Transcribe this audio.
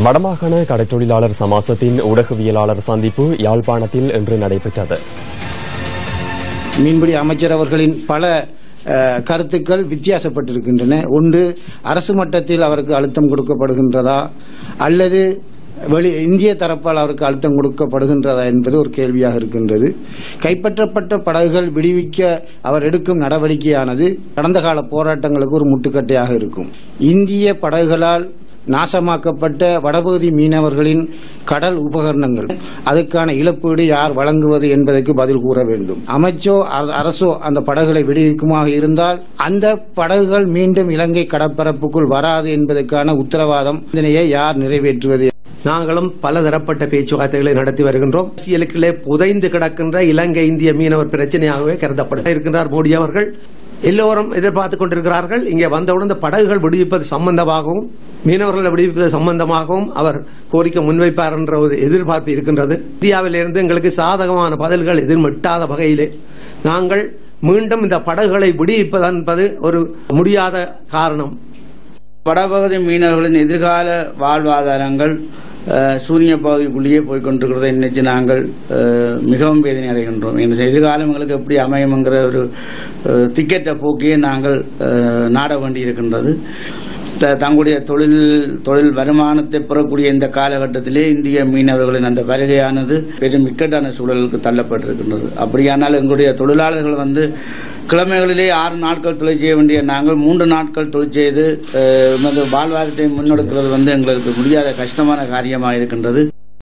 வடமாகாண கடற்றொழிலாளர் சமாசத்தின் ஊடகவியலாளர் சந்திப்பு யாழ்ப்பாணத்தில் இன்று நடைபெற்றது. மீன்பிடி அமைச்சர் அவர்களின் பல கருத்துக்கள் வித்தியாசப்பட்டிருக்கின்றன. ஒன்று அரசு மட்டத்தில் அவருக்கு அழுத்தம் கொடுக்கப்படுகின்றதா? அல்லது வெளி இந்திய தரப்பால் அவருக்கு அழுத்தம் கொடுக்கப்படுகின்றதா என்பது ஒரு கேள்வியாக இருக்கின்றது. கைப்பற்றப்பட்ட படகுகள் விடுவிக்க அவர் எடுக்கும் நடவடிக்கையானது கடந்த கால போராட்டங்களுக்கு ஒரு முட்டுக்கட்டையாக இருக்கும். இந்திய படகுகளால் நாசமாக்கப்பட்ட வடபகுதி மீனவர்களின் கடல் உபகரணங்கள். அதுக்கான இழப்பீடு யார் வழங்குவது என்பதற்கு பதில் கூற வேண்டும். அமைச்சோ அரசோ அந்த படகுகளை விடுவிக்குமாக இருந்தால் அந்த படகுகள் மீண்டும் இலங்கை கடற்பரப்புக்குள் வராது என்பதற்கான உத்தரவாதம் இதனையே யார் நிறைவேற்றுவது? நாங்களும் பல தரப்பட்ட பேச்சுவார்த்தைகளை நடத்தி வருகின்றோம். அரசியலுக்குள்ளே புதைந்து கிடக்கின்ற இலங்கை இந்திய மீனவர் பிரச்சனையாகவே கருதப்பட இருக்கின்றார் மோடி அவர்கள். எல்லோரும் எதிர்பார்த்துக் கொண்டிருக்கிறார்கள். இங்கே வந்தவுடன் இந்த படகுகள் விடுவிப்பது சம்பந்தமாகவும் மீனவர்களை விடுவிப்பது சம்பந்தமாகவும் அவர் கோரிக்கை முன்வைப்பார் என்ற ஒரு எதிர்பார்ப்பு இருக்கின்றது. இந்தியாவிலிருந்து எங்களுக்கு சாதகமான பதில்கள் எதிர்மட்டாத வகையிலே. நாங்கள் மீண்டும் இந்த படகுகளை விடுவிப்பது என்பது ஒரு முடியாத காரணம். வடபகுதி மீனவர்களின் எதிர்கால வாழ்வாதாரங்கள் சூரிய பகுதிக்குள்ளேயே போய் கொண்டிருக்கிறத நினைச்சு நாங்கள் மிகவும் வேதனை அடைகின்றோம். எங்கள் எதிர்காலம் எங்களுக்கு எப்படி அமையும்ங்கிற ஒரு திக்கெட்டை திக்கெட்ட போக்கியே நாங்கள் நாட வேண்டியிருக்கின்றது. த- தங்களுடைய தொழில் தொழில் வருமானத்தை பெறக்கூடிய இந்த காலகட்டத்திலே இந்திய மீனவர்களின் அந்த வருகையானது பெரும் இக்கட்டான சூழலுக்கு தள்ளப்பட்டிருக்கின்றது. அப்படியானால் எங்களுடைய தொழிலாளர்கள் வந்து கிழமைகளிலே ஆறு நாட்கள் தொழில் செய்ய வேண்டிய நாங்கள் மூன்று நாட்கள் தொழில் செய்து அஹ், வாழ்வாதாரத்தை முன்னெடுக்கிறது வந்து எங்களுக்கு முடியாத கஷ்டமான காரியமாக இருக்கின்றது.